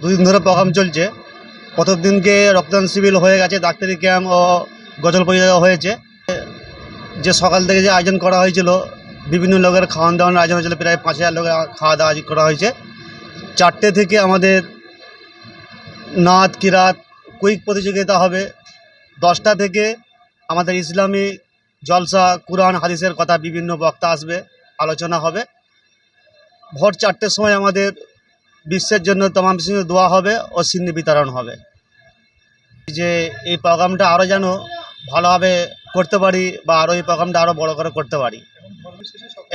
দুদিন ধরে প্রোগ্রাম চলছে। প্রথম দিনকে রক্তদান শিবির হয়ে গেছে, ডাক্তারি ক্যাম্প ও গজল পরিচয় হয়েছে। যে সকাল থেকে যে আয়োজন করা হয়েছিল, বিভিন্ন লোকের খাওয়ান দাওয়ানোর আয়োজন হয়েছিল, প্রায় পাঁচ হাজার লোকের খাওয়া দাওয়া করা হয়েছে। চারটে থেকে আমাদের নাচ কিরাত, কুইক প্রতিযোগিতা হবে। দশটা থেকে আমাদের ইসলামী জলসা, কুরআন, হাদিসের কথা বিভিন্ন বক্তা আসবে, আলোচনা হবে। ভোর চারটের সময় আমাদের বিশ্বের জন্য তমাম সিংহ দোয়া হবে ও সিন্নি বিতরণ হবে। যে এই প্রোগ্রামটা আরও যেন ভালোভাবে করতে পারি বা আরও এই প্রোগ্রামটা আরও বড় করে করতে পারি।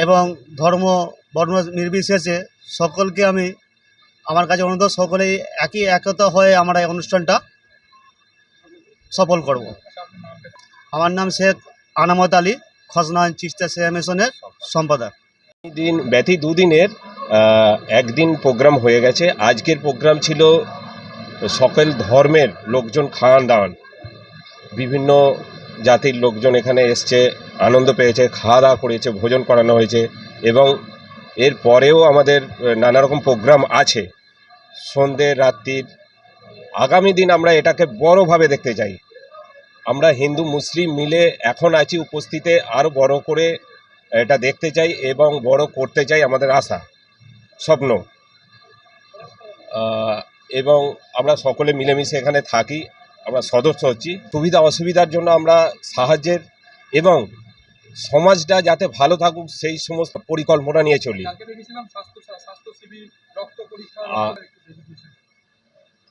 এবং ধর্ম, বর্ণ নির্বিশেষে সকলকে আমি আমার কাছে অনুরোধ, সকলেই একই একতা হয়ে আমরা এই অনুষ্ঠানটা সফল করব। আমার নাম শেখ আনামত আলী খসনা চিস্তা শেয়া মিশনের সম্পাদক। দিন ব্যথী দুদিনের একদিন প্রোগ্রাম হয়ে গেছে। আজকের প্রোগ্রাম ছিল সকল ধর্মের লোকজন খাওয়ান দাওয়ান। বিভিন্ন জাতির লোকজন এখানে এসছে, আনন্দ পেয়েছে খাওয়া দাওয়া করেছে, ভোজন করানো হয়েছে এবং এর পরেও আমাদের নানা রকম প্রোগ্রাম আছে। সন্ধ্যে রাত্রির, আগামী দিন আমরা এটাকে বড়োভাবে দেখতে চাই। আমরা হিন্দু, মুসলিম মিলে এখন আছি উপস্থিতে আরও বড় করে এটা দেখতে চাই এবং বড় করতে চাই আমাদের আশা। স্বপ্ন। এবং আমরা সকলে মিলেমিশে এখানে থাকি আমরা সদস্য হচ্ছি। সুবিধা অসুবিধার জন্য আমরা সাহায্যের এবং সমাজটা যাতে ভালো থাকুক সেই সমস্ত পরিকল্পনা নিয়ে চলি।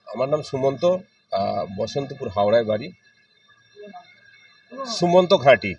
আমার নাম সুমন্ত বসন্তপুর হাওড়ায় বাড়ি। সুমন্ত ঘাঁটি।